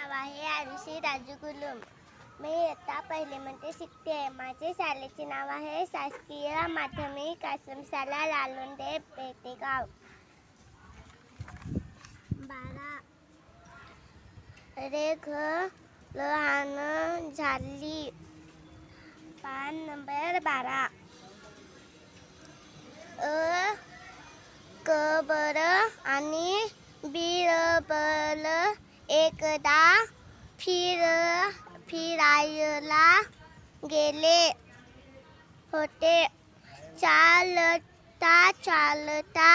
नाव आहे आरुषी राजू गुलुम मी इयत्ता पहिलीमध्ये म्हणजे शिकते. माझे शाळेचे नाव आहे शासकीय माध्यमिक आश्रमशाला लालुंडे पेटेगाव बारा. रेख लहान झाली. पान नंबर बारा. अ कबर आणि बिरबल एकदा फिर फिरायला गेले होते चालता चालता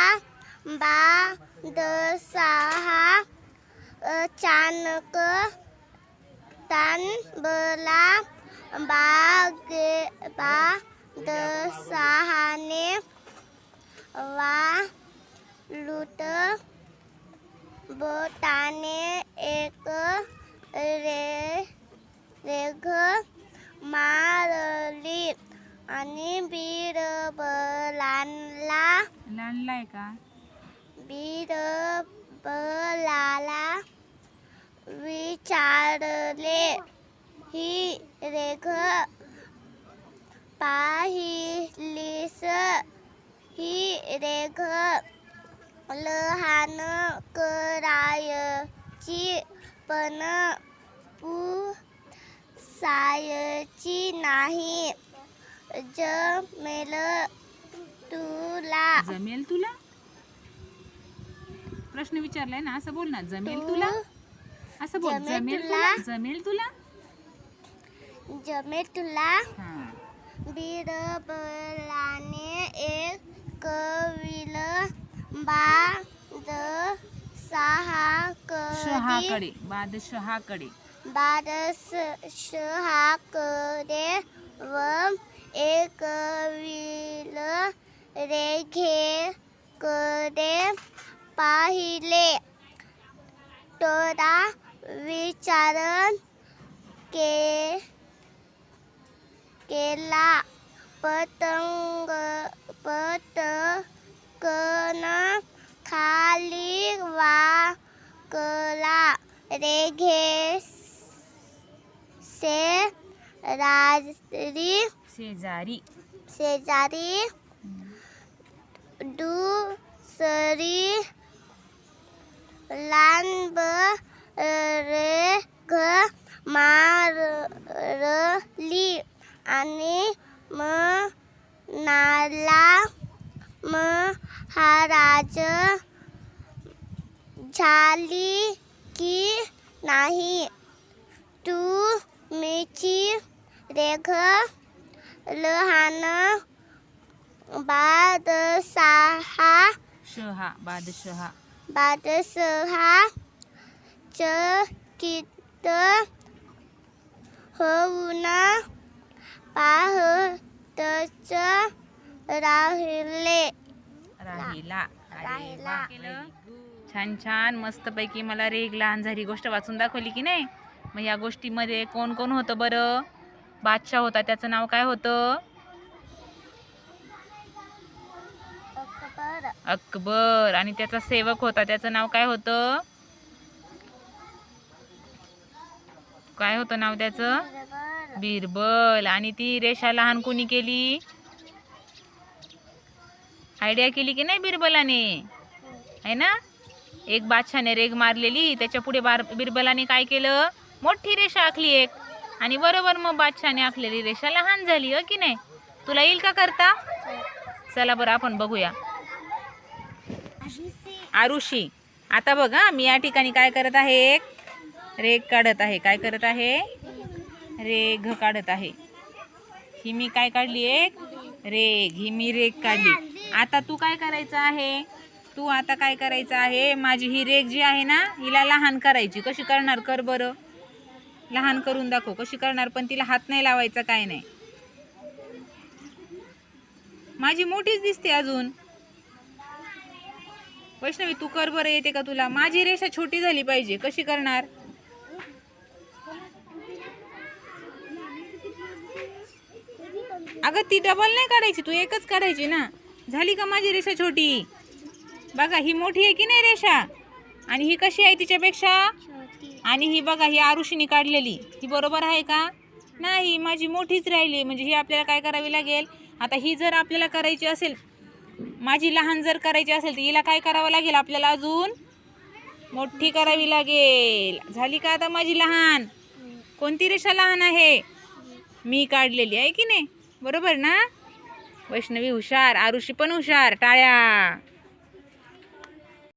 बादशहा अचानक तानबला बागे बादशहाने वा लूट बोटाने एक रे रेघ मारली आणि बिरबलाला लाणलाय का? बिरबलाला विचारले. ही रेघ पाहिलीस? ही रेघ लहान करायची पण पुसायची नाही. जमेल तुला. जमेल तुला? प्रश्न विचारलाय ना असं बोल ना. जमेल तुला? असं बोल. जमेल जमेल तुला? तुला? जमेल तुला? जमेल तुला? हा. बिरबलाने एक कविल बाद सहाकडे शहाकडे बादशहाकडे. बादशहाकडे. व एक कविल रेघेकडे पाहिले. तोरा विचार के केला. पतंग पटकन रेघे से राजरी शेजारी. शेजारी दुसरी लांब रेघ मारली आणि म्हणाला महाराज झाली. की नाही. तुम्हीची रेघ लहान बादशहा शहा बादशहा. बादशहा चकित होऊन पाहतच राहिले. राहिला. अरे राहिला. वा, केलं. छान छान. मस्तपैकी मला रेग लहान झाली गोष्ट वाचून दाखवली की नाही? मग या गोष्टीमध्ये कोण कोण होतं बरं? बादशाह होता त्याचं नाव काय होतं? अकबर. अकबर. आणि त्याचा सेवक होता त्याचं नाव काय होतं? काय होतं नाव त्याचं? बिरबल. आणि ती रेषा लहान कोणी केली? आयडिया केली की नाही बिरबलाने? आहे ना? एक बादशाने रेग मारलेली त्याच्या पुढे बार बिरबलाने काय केलं? मोठी रेषा आखली एक. आणि बरोबर मग बादशाने आखलेली रेषा लहान झाली हो की नाही? तुला येईल का करता? चला बरं आपण बघूया. आरुषी आता बघा मी या ठिकाणी काय करत आहे? एक रेग काढत आहे. काय करत आहे? रेघ काढत आहे. ही मी काय काढली एक? रेघ. ही मी रेघ काढली. आता तू काय करायचं आहे? तू आता काय करायचं आहे? माझी ही रेख जी आहे ना हिला लहान करायची. कशी करणार? कर बरं. लहान करून दाखव. कशी करणार? पण तिला हात नाही लावायचा काय नाही. माझी मोठीच दिसते अजून. वैष्णवी तू कर बरं येते का तुला? माझी रेषा छोटी झाली पाहिजे. कशी करणार? अगं ती डबल नाही काढायची. तू एकच काढायची ना. झाली का माझी रेषा छोटी? बघा ही मोठी आहे की नाही रेषा? आणि ही कशी आहे तिच्यापेक्षा? आणि ही बघा ही आरुषीने काढलेली. ही बरोबर आहे का? नाही माझी मोठीच राहिली. म्हणजे ही आपल्याला काय करावी लागेल? आता ही जर आपल्याला करायची असेल माझी लहान जर करायची असेल तर हिला काय करावं लागेल आपल्याला अजून? मोठी करावी लागेल. झाली का आता माझी लहान? कोणती रेषा लहान आहे? मी काढलेली आहे की नाही? बरोबर ना? वैष्णवी हुशार आरुषी पण हुशार टाळ्या.